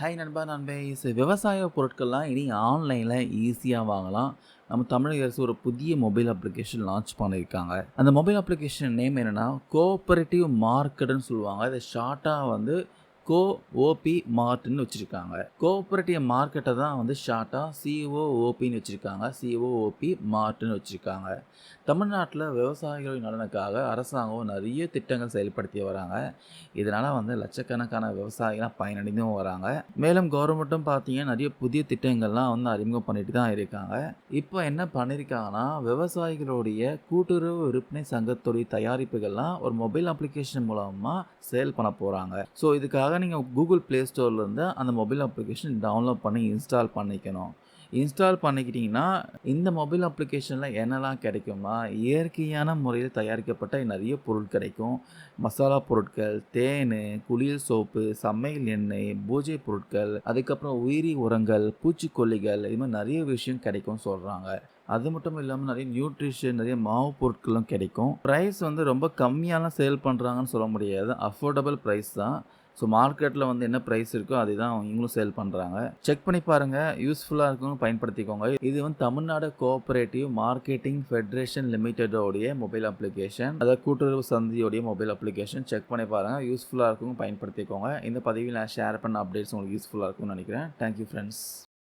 Hi நண்பா நண்பே. So விவசாய பொருட்கள்லாம் இனி ஆன்லைனில் ஈஸியாக வாங்கலாம். நம்ம தமிழக அரசு ஒரு புதிய மொபைல் அப்ளிகேஷன் லான்ச் பண்ணியிருக்காங்க. அந்த மொபைல் அப்ளிகேஷன் நேம் என்னென்னா கோஆப்ரேட்டிவ் மார்க்கெட்டுன்னு சொல்லுவாங்க. இதை ஷார்ட்டாக வந்து கோ ஓபி மார்ட்னு வச்சுருக்காங்க. கோஆப்ரேட்டிவ் மார்க்கெட்டை தான் வந்து ஷார்ட்டாக சிஓஓபின்னு வச்சுருக்காங்க. சிஓஓபி மார்ட்னு வச்சுருக்காங்க. தமிழ்நாட்டில் விவசாயிகளின் நலனுக்காக அரசாங்கம் நிறைய திட்டங்கள் செயல்படுத்தி வராங்க. இதனால் வந்து லட்சக்கணக்கான விவசாயிகளாம் பயனடைந்தும் வராங்க. மேலும் கவர்மெண்ட்டும் பார்த்தீங்கன்னா நிறைய புதிய திட்டங்கள்லாம் வந்து அறிமுகம் பண்ணிட்டு தான் இருக்காங்க. இப்போ என்ன பண்ணியிருக்காங்கன்னா விவசாயிகளுடைய கூட்டுறவு விற்பனை சங்கத்துடைய தயாரிப்புகள்லாம் ஒரு மொபைல் அப்ளிகேஷன் மூலமாக சேல் பண்ண போகிறாங்க ஸோ இதுக்காக நீங்கள் கூகுள் ப்ளே ஸ்டோர்லேருந்து அந்த மொபைல் அப்ளிகேஷன் டவுன்லோட் பண்ணி இன்ஸ்டால் பண்ணிக்கணும். இன்ஸ்டால் பண்ணிக்கிட்டிங்கன்னா இந்த மொபைல் அப்ளிகேஷனில் என்னெல்லாம் கிடைக்கும்னா இயற்கையான முறையில் தயாரிக்கப்பட்ட நிறைய பொருள் கிடைக்கும். மசாலா பொருட்கள் தேன் குளியல் சோப்பு சமையல் எண்ணெய் பூஜை பொருட்கள் அதுக்கப்புறம் உயிரி உரங்கள் பூச்சிக்கொல்லிகள் இது மாதிரி நிறைய விஷயம் கிடைக்கும் சொல்கிறாங்க அது மட்டும் இல்லாமல் நிறைய நியூட்ரிஷன் நிறைய மாவு பொருட்களும் கிடைக்கும். ப்ரைஸ் வந்து ரொம்ப கம்மியாலாம் சேல் பண்ணுறாங்கன்னு சொல்ல முடியாது. அஃபோர்டபுள் ப்ரைஸ் தான். ஸோ மார்க்கெட்டில் வந்து என்ன ப்ரைஸ் இருக்கோ அதுதான் இவங்களும் சேல் பண்ணுறாங்க செக் பண்ணி பாருங்கள் யூஸ்ஃபுல்லாக இருக்கும் பயன்படுத்திக்கோங்க. இது வந்து தமிழ்நாடு கோஆப்ரேட்டிவ் மார்க்கெட்டிங் ஃபெடரேஷன் லிமிட்டடோடைய மொபைல் அப்ளிகேஷன் அதாவது கூட்டுறவு சந்தியோடைய மொபைல் அப்ளிகேஷன் செக் பண்ணி பாருங்கள் யூஸ்ஃபுல்லாக இருக்கும் பயன்படுத்திக்கோங்க. இந்த பதிவில் நான் ஷேர் பண்ண அப்டேட்ஸ் உங்களுக்கு யூஸ்ஃபுல்லாக இருக்கும்னு நினைக்கிறேன். Thank you friends